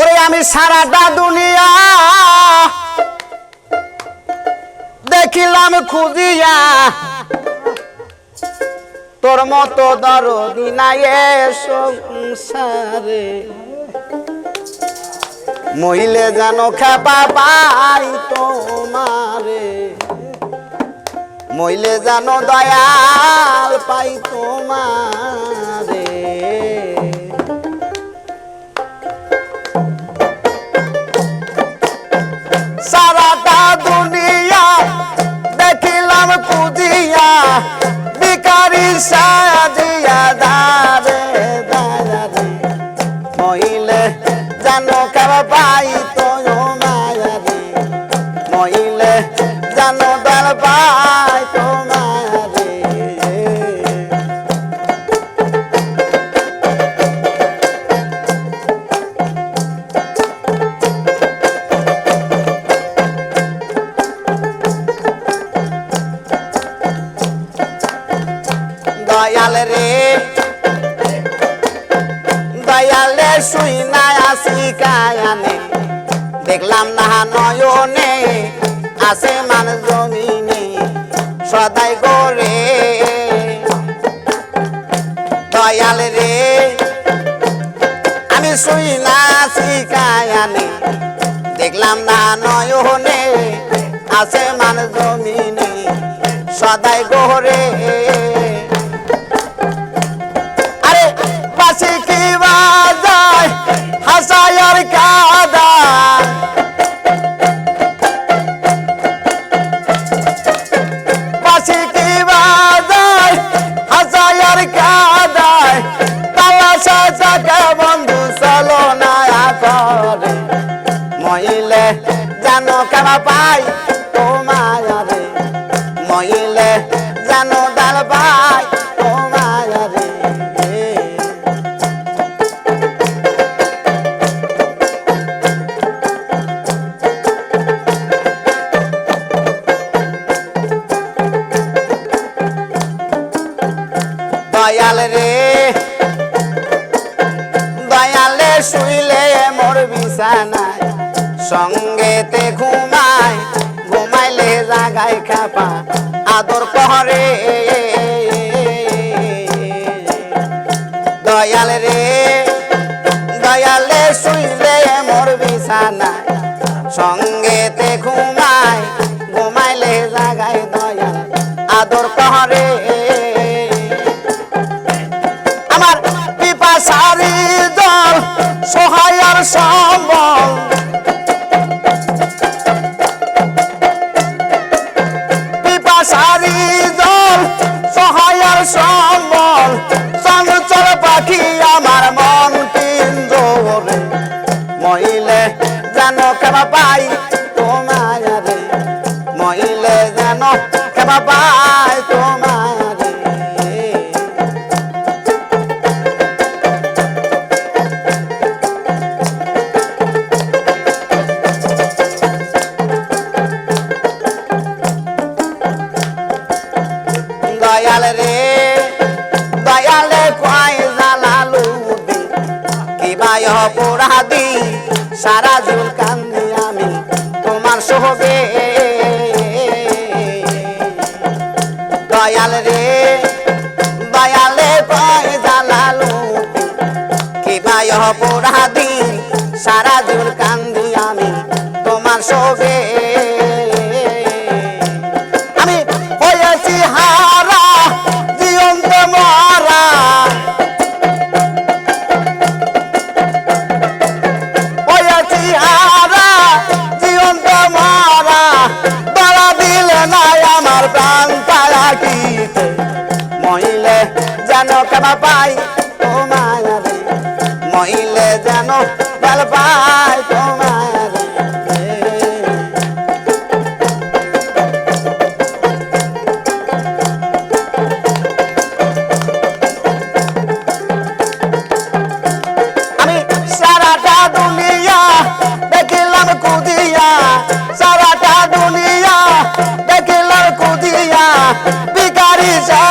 ওরে আমি সারাটা দুনিয়া দেখিলাম খুঁজিয়া। তোর মতো দরদি নাই সংসারে। মহিলে জানো খেপা পাই তোমারে। মহিলে জানো দয়াল পাই তোমারে। সাজিয়া দারে দারে মহিলে জানো কেব পাই তো মায়ারে। মহিলে জানো দল পাই শুই না, আসি কায়ানে। দেখলাম না নয়নে আসে মান জমিনে সদাই গোরে দয়াল রে, আমি শুই না, আসি কায়ানে। দেখলাম না নয়নে আসে মান জমিনে সদাই গোরে হাসায়ার কাদা। বাসি কি বাজায়? হাসায়ার কাদায়। তালাশা জায়গা বন্ধু চলো না করে মহিলে, জানো কেমা পাই তোমারে মহিলে, জানো ডাল পাই দয়াল রে। দয়ালে শুইলে মোর বিছানায় সঙ্গেতে ঘুমায়, ঘুমাইলে জাগায় খাপা, আদর পহরে দয়াল রে, দয়ালে শুইলে মোর বিছানায় সঙ্গেতে ঘুমায় কেমা পাই তোমারে মহিলে জানো কেমা পাই তোমারে দয়াল রে, দয়ালে কয় জালালু দি কিবা অপরাধী সারা জীবন কান্দি আমি দয়াল কয় জালালু দি কিবা অপরাধী? সারা জীবন কান্দি আমি তোমার সবে যেন কেমা পাই। তোমার মহিলে যেন ভালো পাই তোমার আমি সারাটা দুনিয়া দেখিলাম কুদিয়া, সারাটা দুনিয়া দেখিলাম কুদিয়া বিকারি সাদিয়া